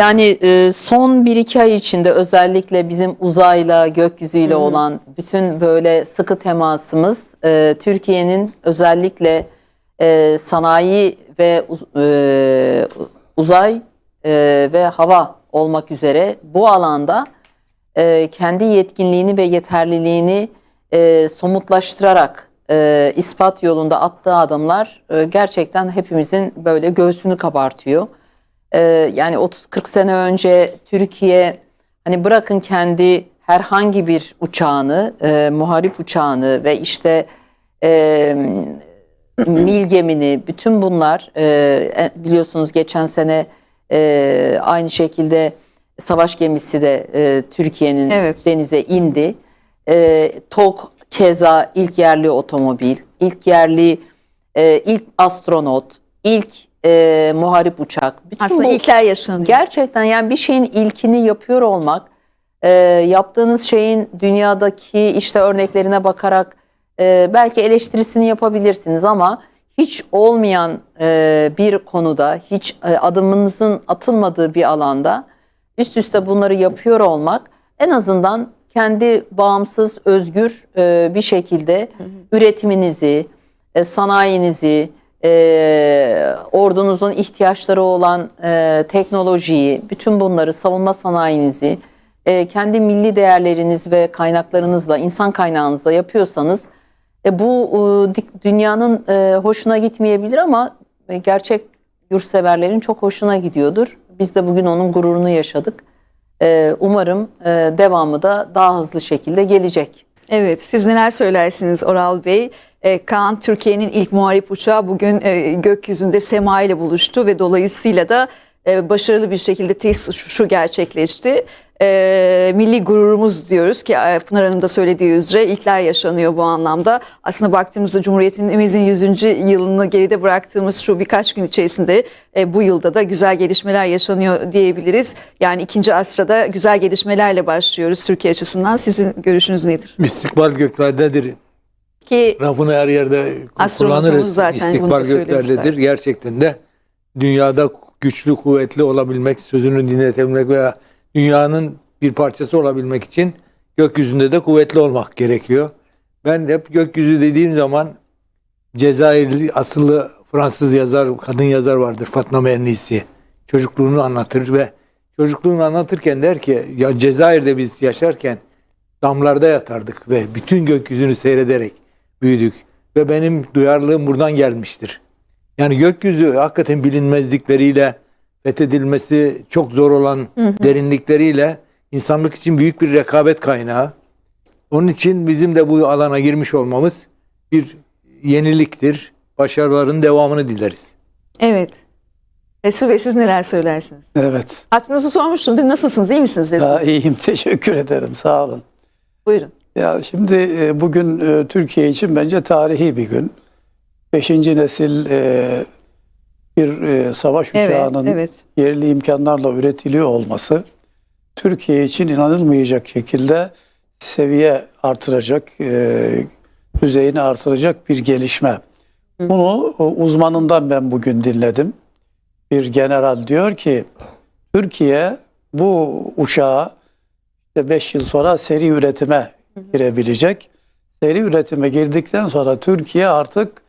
Yani e, son 1-2 ay içinde özellikle bizim uzayla, gökyüzüyle olan bütün böyle sıkı temasımız e, Türkiye'nin özellikle e, sanayi ve e, uzay e, ve hava olmak üzere bu alanda e, kendi yetkinliğini ve yeterliliğini e, somutlaştırarak e, ispat yolunda attığı adımlar e, gerçekten hepimizin böyle göğsünü kabartıyor. Ee, yani 30-40 sene önce Türkiye hani bırakın kendi herhangi bir uçağını, e, muharip uçağını ve işte e, mil gemini bütün bunlar e, biliyorsunuz geçen sene e, aynı şekilde savaş gemisi de e, Türkiye'nin Evet. denize indi. E, TOK keza ilk yerli otomobil, ilk yerli e, ilk astronot, ilk e, muharip uçak. Bütün Aslında bu- ilkler yaşanıyor. Gerçekten yani bir şeyin ilkini yapıyor olmak, e, yaptığınız şeyin dünyadaki işte örneklerine bakarak e, belki eleştirisini yapabilirsiniz ama hiç olmayan e, bir konuda, hiç e, adımınızın atılmadığı bir alanda üst üste bunları yapıyor olmak en azından kendi bağımsız, özgür e, bir şekilde üretiminizi, e, sanayinizi, e, ordunuzun ihtiyaçları olan e, teknolojiyi, bütün bunları savunma sanayinizi, e, kendi milli değerleriniz ve kaynaklarınızla, insan kaynağınızla yapıyorsanız e, bu e, dünyanın e, hoşuna gitmeyebilir ama e, gerçek yurtseverlerin çok hoşuna gidiyordur. Biz de bugün onun gururunu yaşadık. E, umarım e, devamı da daha hızlı şekilde gelecek. Evet, siz neler söylersiniz Oral Bey? Ee, Kaan Türkiye'nin ilk muharip uçağı bugün e, gökyüzünde Sema ile buluştu ve dolayısıyla da e, başarılı bir şekilde test uçuşu gerçekleşti. E, milli gururumuz diyoruz ki e, Pınar Hanım da söylediği üzere ilkler yaşanıyor bu anlamda. Aslında baktığımızda Cumhuriyetimizin 100. yılını geride bıraktığımız şu birkaç gün içerisinde e, bu yılda da güzel gelişmeler yaşanıyor diyebiliriz. Yani ikinci asrada güzel gelişmelerle başlıyoruz Türkiye açısından. Sizin görüşünüz nedir? İstikbal göklerdedir. Ki Lafını her yerde kullanırız. zaten İstikbal göklerdedir. Gerçekten de dünyada güçlü, kuvvetli olabilmek, sözünü dinletebilmek veya dünyanın bir parçası olabilmek için gökyüzünde de kuvvetli olmak gerekiyor. Ben hep gökyüzü dediğim zaman Cezayirli asıllı Fransız yazar, kadın yazar vardır Fatma Mernisi. Çocukluğunu anlatır ve çocukluğunu anlatırken der ki ya Cezayir'de biz yaşarken damlarda yatardık ve bütün gökyüzünü seyrederek büyüdük. Ve benim duyarlılığım buradan gelmiştir. Yani gökyüzü hakikaten bilinmezlikleriyle fethedilmesi çok zor olan derinlikleriyle insanlık için büyük bir rekabet kaynağı. Onun için bizim de bu alana girmiş olmamız bir yeniliktir. Başarıların devamını dileriz. evet. Resul Bey siz neler söylersiniz? Evet. Hatırınızı sormuştum. Dün nasılsınız? İyi misiniz Resul? Ya, iyiyim teşekkür ederim sağ olun. Buyurun. Ya şimdi e, bugün e, Türkiye için bence tarihi bir gün. Beşinci nesil e, bir e, savaş Evet, uçağının evet. yerli imkanlarla üretiliyor olması Türkiye için inanılmayacak şekilde seviye artıracak, e, düzeyini artıracak bir gelişme. Bunu e, uzmanından ben bugün dinledim. Bir general diyor ki Türkiye bu uçağı 5 yıl sonra seri üretime girebilecek. Seri üretime girdikten sonra Türkiye artık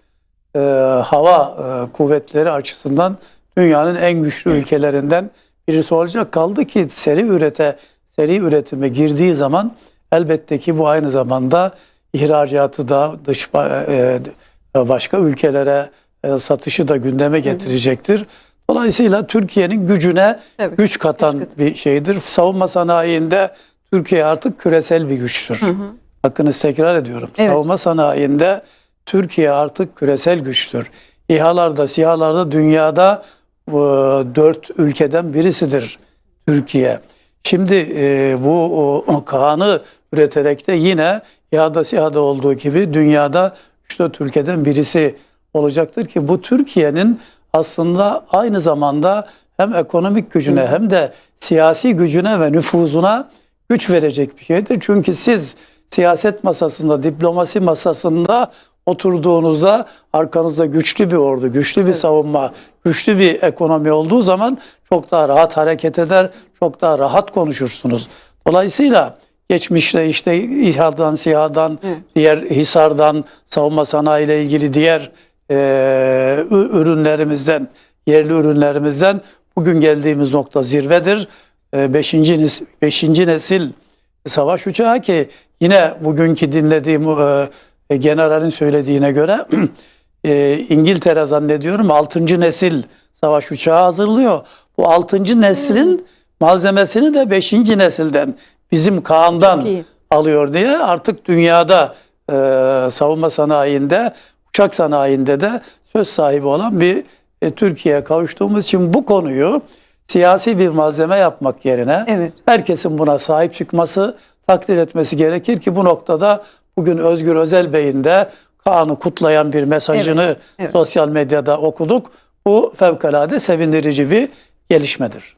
e, hava e, kuvvetleri açısından dünyanın en güçlü ülkelerinden birisi olacak. Kaldı ki seri ürete seri üretime girdiği zaman elbette ki bu aynı zamanda ihracatı da dış ba- e, başka ülkelere e, satışı da gündeme getirecektir. Dolayısıyla Türkiye'nin gücüne Tabii, güç katan güç bir şeydir. Savunma sanayinde Türkiye artık küresel bir güçtür. Bakınız tekrar ediyorum. Evet. Savunma sanayinde Türkiye artık küresel güçtür. İHA'larda, SİHA'larda dünyada e, dört ülkeden birisidir Türkiye. Şimdi e, bu o, Kaan'ı üreterek de yine İHA'da, SİHA'da olduğu gibi dünyada 3-4 ülkeden birisi olacaktır ki bu Türkiye'nin aslında aynı zamanda hem ekonomik gücüne hem de siyasi gücüne ve nüfuzuna güç verecek bir şeydir. Çünkü siz siyaset masasında, diplomasi masasında oturduğunuzda arkanızda güçlü bir ordu, güçlü bir savunma, güçlü bir ekonomi olduğu zaman çok daha rahat hareket eder, çok daha rahat konuşursunuz. Dolayısıyla geçmişte işte İHA'dan, SİHA'dan, diğer Hisar'dan, savunma sanayi ile ilgili diğer e, ürünlerimizden, yerli ürünlerimizden bugün geldiğimiz nokta zirvedir. E, beşinci, nes- beşinci nesil savaş uçağı ki yine bugünkü dinlediğim e, e, generalin söylediğine göre e, İngiltere zannediyorum 6. nesil savaş uçağı hazırlıyor. Bu 6. neslin malzemesini de 5. nesilden bizim Kaan'dan alıyor diye artık dünyada e, savunma sanayinde, uçak sanayinde de söz sahibi olan bir e, Türkiye'ye kavuştuğumuz için bu konuyu siyasi bir malzeme yapmak yerine Evet. herkesin buna sahip çıkması, takdir etmesi gerekir ki bu noktada bugün Özgür Özel Bey'in de Kaan'ı kutlayan bir mesajını Evet, evet. sosyal medyada okuduk. Bu fevkalade sevindirici bir gelişmedir.